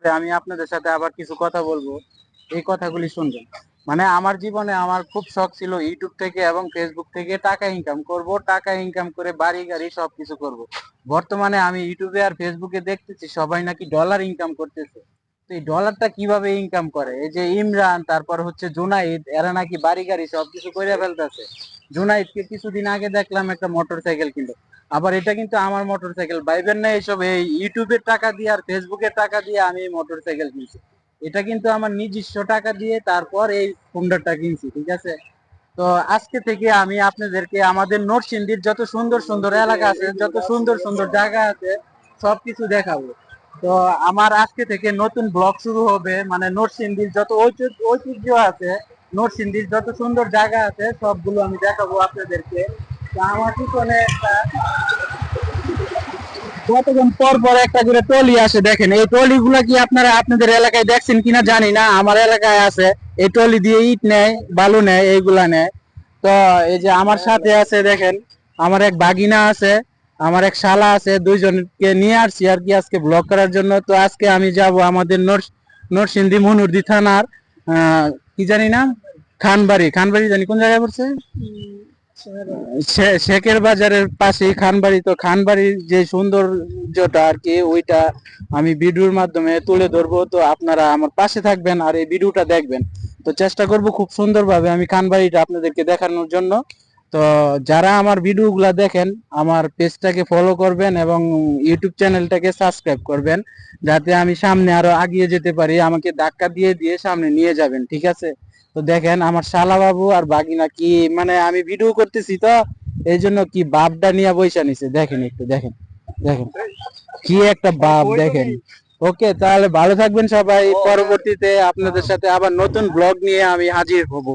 করে আমি আপনাদের সাথে আবার কিছু কথা বলব। এই কথাগুলি শুনবেন। মানে আমার জীবনে আমার খুব শখ ছিল ইউটিউব থেকে এবং ফেসবুক থেকে টাকা ইনকাম করব, টাকা ইনকাম করে বাড়ি গাড়ি সবকিছু করব। বর্তমানে আমি ইউটিউবে আর ফেসবুকে দেখতেছি সবাই নাকি ডলার ইনকাম করতেছে। তো এই ডলারটা কীভাবে ইনকাম করে? এই যে ইমরান, তারপর হচ্ছে জুনাইদ, এরা নাকি বাড়ি গাড়ি সবকিছু করে ফেলতেছে। জুনাইদকে কিছুদিন আগে দেখলাম একটা মোটর সাইকেল কিনলো। আবার এটা কিন্তু আমার মোটর সাইকেল ভাইবেন না এইসব এই ইউটিউবের টাকা দিয়ে আর ফেসবুকের টাকা দিয়ে আমি মোটর সাইকেল কিনছি। এটা কিন্তু আমার নিজস্ব টাকা দিয়ে তারপর এই হোন্ডাটা কিনছি, ঠিক আছে? তো আজকে থেকে আমি আপনাদেরকে আমাদের নরসিংদীর যত সুন্দর সুন্দর এলাকা আছে, যত সুন্দর সুন্দর জায়গা আছে, সবকিছু দেখাবো। তো আমার আজকে থেকে নতুন ব্লগ শুরু হবে। মানে নরসিংদীর যত ঐতিহ্য আছে নরসিংদীর যত সুন্দর জায়গা আছে, সবগুলো আমি দেখাবো আপনাদেরকে। আমার পিছনে একটা কতক্ষণ পর পর একটা করে টলি আসে, দেখেন, এই টলি গুলা কি আপনারা আপনাদের এলাকায় দেখছেন কিনা জানি না, আমার এলাকায় আছে। এই টলি দিয়ে ইট নেয়, বালু নেয়, এইগুলা নেয়। তো এই যে আমার সাথে আছে, দেখেন, আমার এক বাগিনা আছে, আমার এক শালা আছে, দুইজনকে নিয়ে আসছি আর কি আজকে ব্লগ করার জন্য। তো আজকে আমি যাব আমাদের নর নরসিংদী মনুরদি থানার কি জানি না? খানবাড়ি। খানবাড়ি জানি, কোন জায়গায় পড়ছে? শেখের বাজারের পাশে খানবাড়ি। তো খানবাড়ির যে সৌন্দর্যটা আর কি, ওইটা আমি ভিডিওর মাধ্যমে তুলে ধরবো। তো আপনারা আমার পাশে থাকবেন আর এই ভিডিওটা দেখবেন। তো চেষ্টা করব খুব সুন্দরভাবে আমি খানবাড়িটা আপনাদেরকে দেখানোর জন্য। তো যারা আমার ভিডিওগুলা দেখেন, আমার পেজটাকে ফলো করবেন এবং ইউটিউব চ্যানেলটাকে সাবস্ক্রাইব করবেন, যাতে আমি সামনে আরও আগিয়ে যেতে পারি, আমাকে ধাক্কা দিয়ে দিয়ে সামনে নিয়ে যাবেন, ঠিক আছে? তো দেখেন, আমার শালা বাবু আর বাগিনা কি মানে আমি ভিডিও করতেছি তো এই জন্য কি বাপটা নিয়ে বৈশা নিছে? দেখেন একটু, দেখেন দেখেন, কি একটা বাপ, দেখেন। ওকে, তাহলে ভালো থাকবেন সবাই, পরবর্তীতে আপনাদের সাথে আবার নতুন ব্লগ নিয়ে আমি হাজির হব।